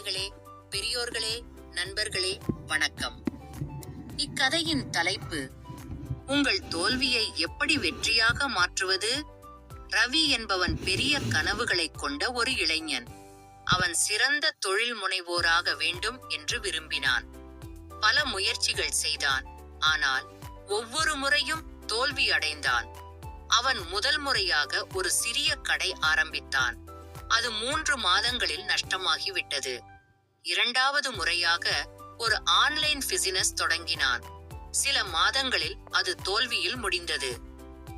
குழந்தைகளே பெரியோர்களே நண்பர்களே வணக்கம். இக்கதையின் தலைப்பு உங்கள் தோல்வியை எப்படி வெற்றியாக மாற்றுவது? ரவி என்பவன் பெரிய கனவுகளை கொண்ட ஒரு இளைஞன். அவன் சிறந்த தொழில் முனைவோராக வேண்டும் என்று விரும்பினான். பல முயற்சிகள் செய்தான். ஆனால் ஒவ்வொரு முறையும் தோல்வி அடைந்தான். அவன் முதல் முறையாக ஒரு சிறிய கடை ஆரம்பித்தான். அது மூன்று மாதங்களில் நஷ்டமாகிவிட்டது. இரண்டாவது முறையாக ஒரு ஆன்லைன் பிசினஸ் தொடங்கினான். சில மாதங்களில் அது தோல்வியில் முடிந்தது.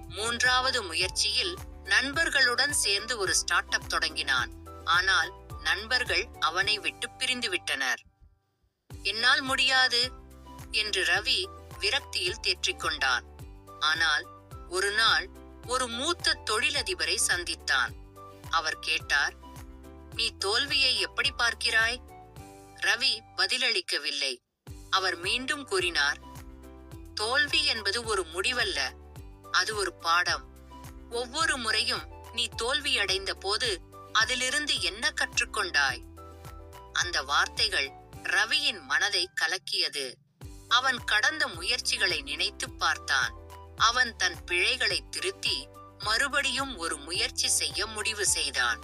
மூன்றாவது முயற்சியில் நண்பர்களுடன் சேர்ந்து ஒரு ஸ்டார்ட் அப் தொடங்கினான். ஆனால் நண்பர்கள் அவனை விட்டு பிரிந்து விட்டனர். என்னால் முடியாது என்று ரவி விரக்தியில் தேற்றிக்கொண்டான் ஆனால் ஒரு நாள் ஒரு மூத்த தொழிலதிபரை சந்தித்தான். அவர் கேட்டார் நீ தோல்வியை எப்படி பார்க்கிறாய்? ரவி பதிலளிக்கவில்லை. அவர் மீண்டும் கூறினார் தோல்வி என்பது ஒரு முடிவல்ல அது ஒரு பாடம். ஒவ்வொரு முறையும் நீ தோல்வியடைந்த போது அதிலிருந்து என்ன கற்றுக்கொண்டாய்? அந்த வார்த்தைகள் ரவியின் மனதை கலக்கியது. அவன் கடந்த முயற்சிகளை நினைத்து பார்த்தான். அவன் தன் பிழைகளை திருத்தி மறுபடியும் ஒரு முயற்சி செய்ய முடிவு செய்தான்.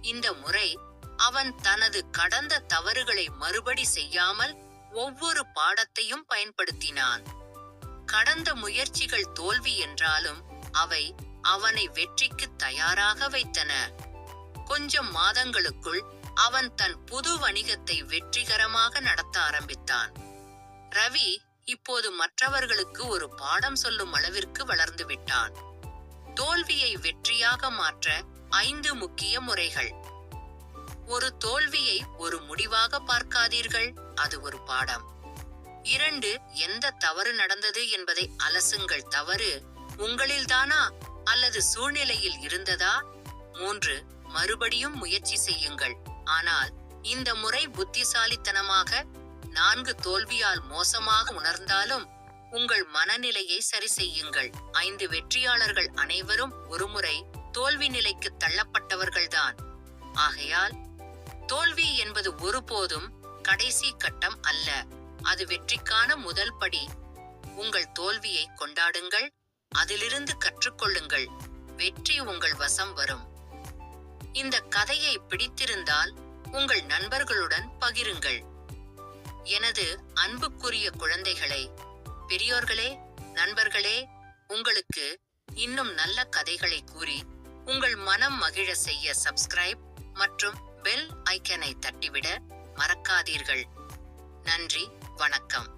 இந்த முறை அவன் தனது கடந்த தவறுகளை மறுபடி செய்யாமல் ஒவ்வொரு பாடத்தையும் பயன்படுத்தினான். கடந்த முயற்சிகள் தோல்வி என்றாலும் அவை அவனை வெற்றிக்கு தயாராக வைத்தன. கொஞ்சம் மாதங்களுக்குள் அவன் தன் புது வணிகத்தை வெற்றிகரமாக நடத்த ஆரம்பித்தான். ரவி இப்போது மற்றவர்களுக்கு ஒரு பாடம் சொல்லும் அளவிற்கு வளர்ந்து விட்டான். தோல்வியை வெற்றியாக மாற்ற ஐந்து முக்கிய முறைகள். ஒரு தோல்வியை ஒரு முடிவாக பார்க்காதீர்கள் அது ஒரு பாடம். இரண்டு எந்த தவறு நடந்தது என்பதை அலசுங்கள் தவறு உங்களில்தானா அல்லது சூழ்நிலையில் இருந்ததா? மூன்று மறுபடியும் முயற்சி செய்யுங்கள். ஆனால் இந்த முறை புத்திசாலித்தனமாக நான்கு தோல்வியால் மோசமாக உணர்ந்தாலும் உங்கள் மனநிலையை சரி செய்யுங்கள். ஐந்து வெற்றியாளர்கள் அனைவரும் ஒருமுறை தோல்வி நிலைக்கு தள்ளப்பட்டவர்கள்தான். ஆகையால் தோல்வி என்பது ஒருபோதும் கடைசி கட்டம் அல்ல. அது வெற்றிக்கான முதல் படி. உங்கள் தோல்வியை கொண்டாடுங்கள். அதிலிருந்து கற்றுக்கொள்ளுங்கள். வெற்றி உங்கள் வசம் வரும். இந்த கதையை பிடித்திருந்தால் உங்கள் நண்பர்களுடன் பகிருங்கள். எனது அன்புக்குரிய குழந்தைகளை பெரியோர்களே நண்பர்களே உங்களுக்கு இன்னும் நல்ல கதைகளை கூறி உங்கள் மனம் மகிழ செய்ய சப்ஸ்கிரைப் மற்றும் பெல் ஐக்கனை தட்டிவிட மறக்காதீர்கள். நன்றி வணக்கம்.